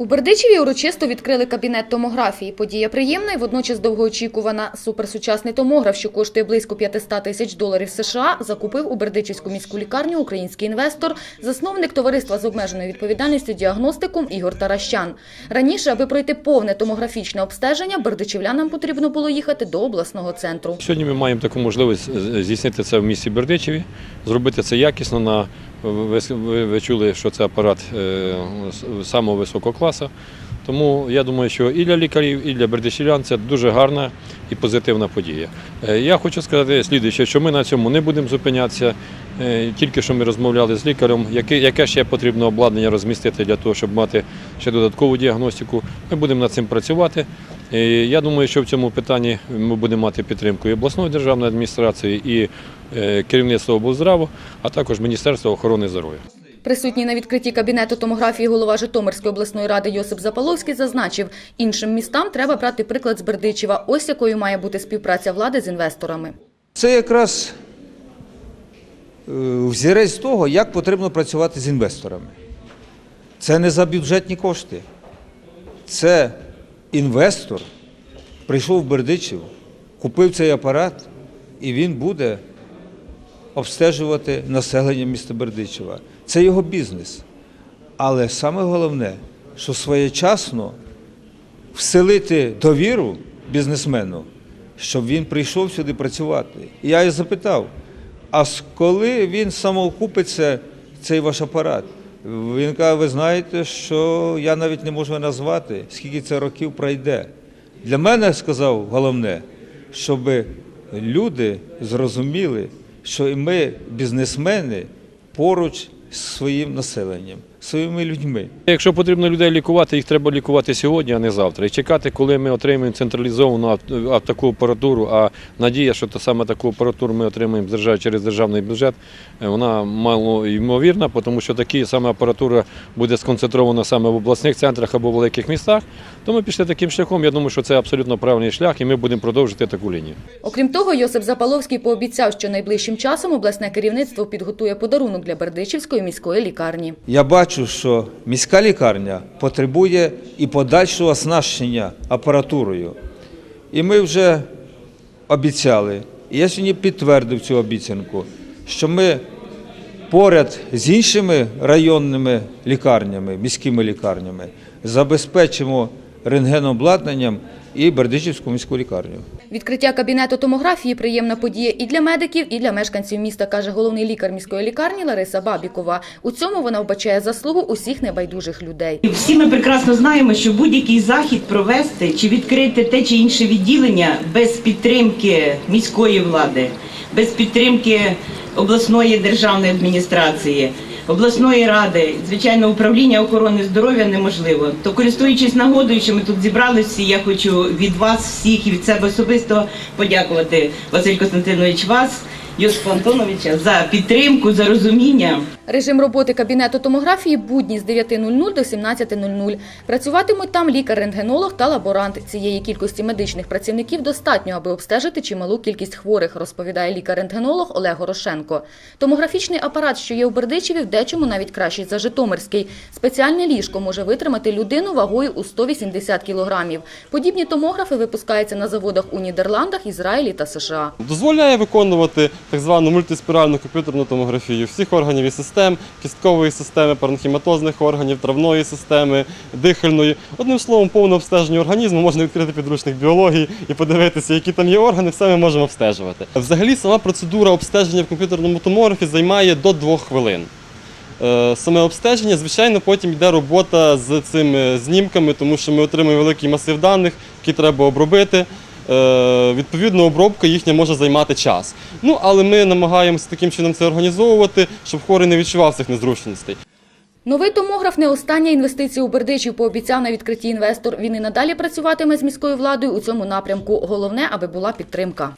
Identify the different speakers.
Speaker 1: У Бердичеві урочисто відкрили кабінет томографії. Подія приємна і водночас довгоочікувана. Суперсучасний томограф, що коштує близько 500 тисяч доларів США, закупив у Бердичівську міську лікарню український інвестор, засновник товариства з обмеженою відповідальністю діагностикум Ігор Таращан. Раніше, аби пройти повне томографічне обстеження, бердичівлянам потрібно було їхати до обласного центру.
Speaker 2: Сьогодні ми маємо таку можливість здійснити це в місті Бердичеві, зробити це якісно. На ви, ви- ви чули, що це апарат е, самого високого класу. Тому я думаю, що і для лікарів, і для бердичівлян це дуже гарна і позитивна подія. Е, Я хочу сказати слідуюче, що ми на цьому не будемо зупинятися. Е, Тільки що ми розмовляли з лікарем, яке, яке ще потрібно обладнання розмістити для того, щоб мати ще додаткову діагностику. Ми будемо над цим працювати. І Я думаю, що в цьому питанні ми будемо мати підтримку і обласної державної адміністрації, і е, керівництва облздраву, а також Міністерства охорони здоров'я.
Speaker 1: Присутній на відкритті кабінету томографії голова Житомирської обласної ради Йосип Запаловський зазначив, іншим містам треба брати приклад з Бердичева. Ось якою має бути співпраця влади з інвесторами.
Speaker 3: Це якраз е, взірець того, як потрібно працювати з інвесторами. Це не за бюджетні кошти. Це інвестор прийшов в Бердичів, купив цей апарат, і він буде обстежувати населення міста Бердичева. Це його бізнес. Але саме головне, що своєчасно вселити довіру бізнесмену, щоб він прийшов сюди працювати. І я і запитав: а коли він самоокупиться цей ваш апарат? Він каже, ви знаєте, що я навіть не можу назвати, скільки це років пройде. Для мене сказав головне, щоб люди зрозуміли, що і ми, бізнесмени, поруч з своїм населенням, своїми людьми.
Speaker 2: Якщо потрібно людей лікувати, їх треба лікувати сьогодні, а не завтра. І чекати, коли ми отримаємо централізовану таку апаратуру, а надія, що та саме таку апаратуру ми отримаємо з держави через державний бюджет, е, вона мало ймовірна, тому що такі саме апаратура буде сконцентрована саме в обласних центрах або в великих містах. То ми пішли таким шляхом. Я думаю, що це абсолютно правильний шлях, і ми будемо продовжувати таку лінію.
Speaker 1: Окрім того, Йосип Запаловський пообіцяв, що найближчим часом обласне керівництво підготує подарунок для Бердичівської міської лікарні.
Speaker 3: Я бачу, що міська лікарня потребує і подальшого оснащення апаратурою. І ми вже обіцяли, і я сьогодні підтвердив цю обіцянку, що ми поряд з іншими районними лікарнями, міськими лікарнями, забезпечимо рентгенобладнанням і Бердичівську міську лікарню.
Speaker 1: Відкриття кабінету томографії приємна подія і для медиків, і для мешканців міста, каже головний лікар міської лікарні Лариса Бабікова. У цьому вона вбачає заслугу усіх небайдужих людей.
Speaker 4: Всі ми прекрасно знаємо, що будь-який захід провести чи відкрити те чи інше відділення без підтримки міської влади, без підтримки обласної державної адміністрації, обласної ради, звичайно, управління охорони здоров'я неможливо. То користуючись нагодою, що ми тут зібралися, я хочу від вас всіх і від себе особисто подякувати Василь Костянтинович вас. Йосипа Антоновича за підтримку, за розуміння.
Speaker 1: Режим роботи кабінету томографії будні з 9.00 до 17.00. Працюватимуть там лікар-рентгенолог та лаборант. Цієї кількості медичних працівників достатньо, аби обстежити чималу кількість хворих, розповідає лікар-рентгенолог Олег Горошенко. Томографічний апарат, що є у Бердичеві, в дечому навіть кращий за Житомирський. Спеціальне ліжко може витримати людину вагою у 180 кілограмів. Подібні томографи випускаються на заводах у Нідерландах, Ізраїлі та США.
Speaker 5: Дозволяє виконувати так звану мультиспіральну комп'ютерну томографію всіх органів і систем, кісткової системи, паранхіматозних органів, травної системи, дихальної. Одним словом, повне обстеження організму можна відкрити підручник біології і подивитися, які там є органи, все ми можемо обстежувати. Взагалі, сама процедура обстеження в комп'ютерному томографі займає до двох хвилин. Е, Саме обстеження, звичайно, потім йде робота з цими знімками, тому що ми отримуємо великий масив даних, які треба обробити. Е, Відповідно, обробка їхня може займати час. Ну, але ми намагаємося таким чином це організовувати, щоб хворий не відчував цих незручностей.
Speaker 1: Новий томограф не остання інвестиція у Бердичів, пообіцяв на відкритті інвестор. Він і надалі працюватиме з міською владою у цьому напрямку. Головне, аби була підтримка.